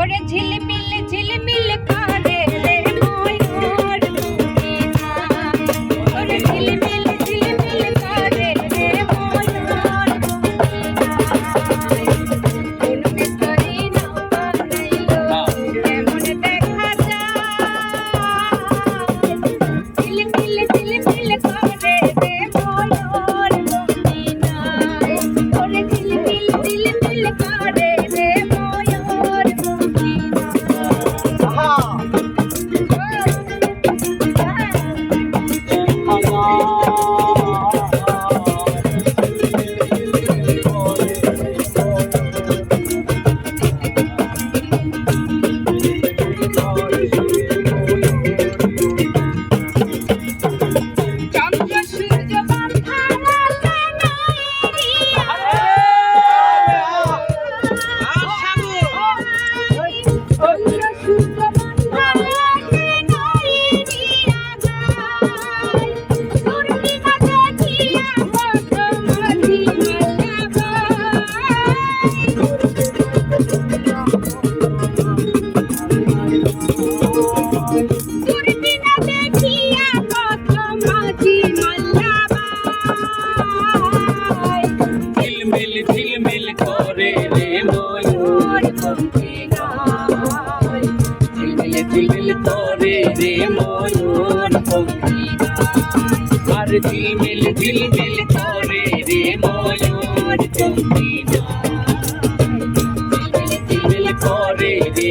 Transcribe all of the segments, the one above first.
ওরে ঝিলিমিলি ঝিলিমিলি দিল তোরে রে ময়ূর পঙ্খী আর দিল দিল দিল তোরে রে ময়ূর পঙ্খী দিল দিল তোরে রে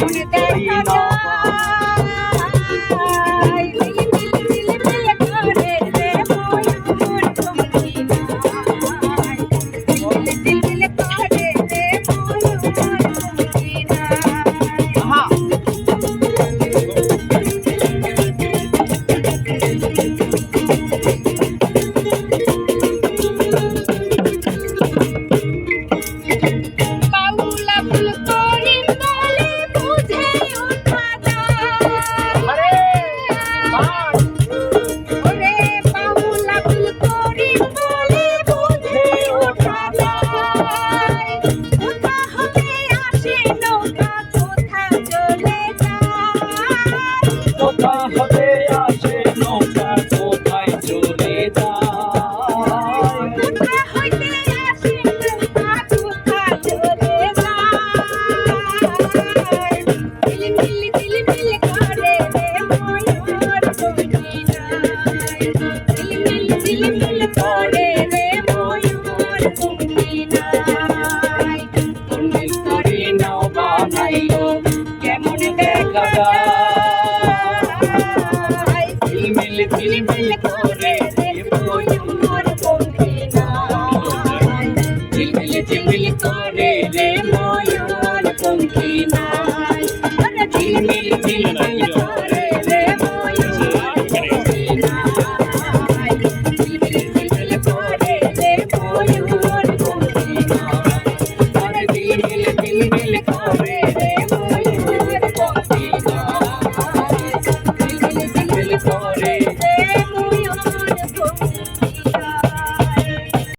Unite চিলিবিলি করে রেবুই মোর বন্ধে না চিলিবিলি চিলিবিলি করে রে ময়ূর পঙ্খী না আরে চিলিবিলি চিলিবিলি করে রে ময়ূর পঙ্খী না চিলিবিলি চিলিবিলি করে রে ময়ূর পঙ্খী না আরে চিলিবিলি চিলিবিলি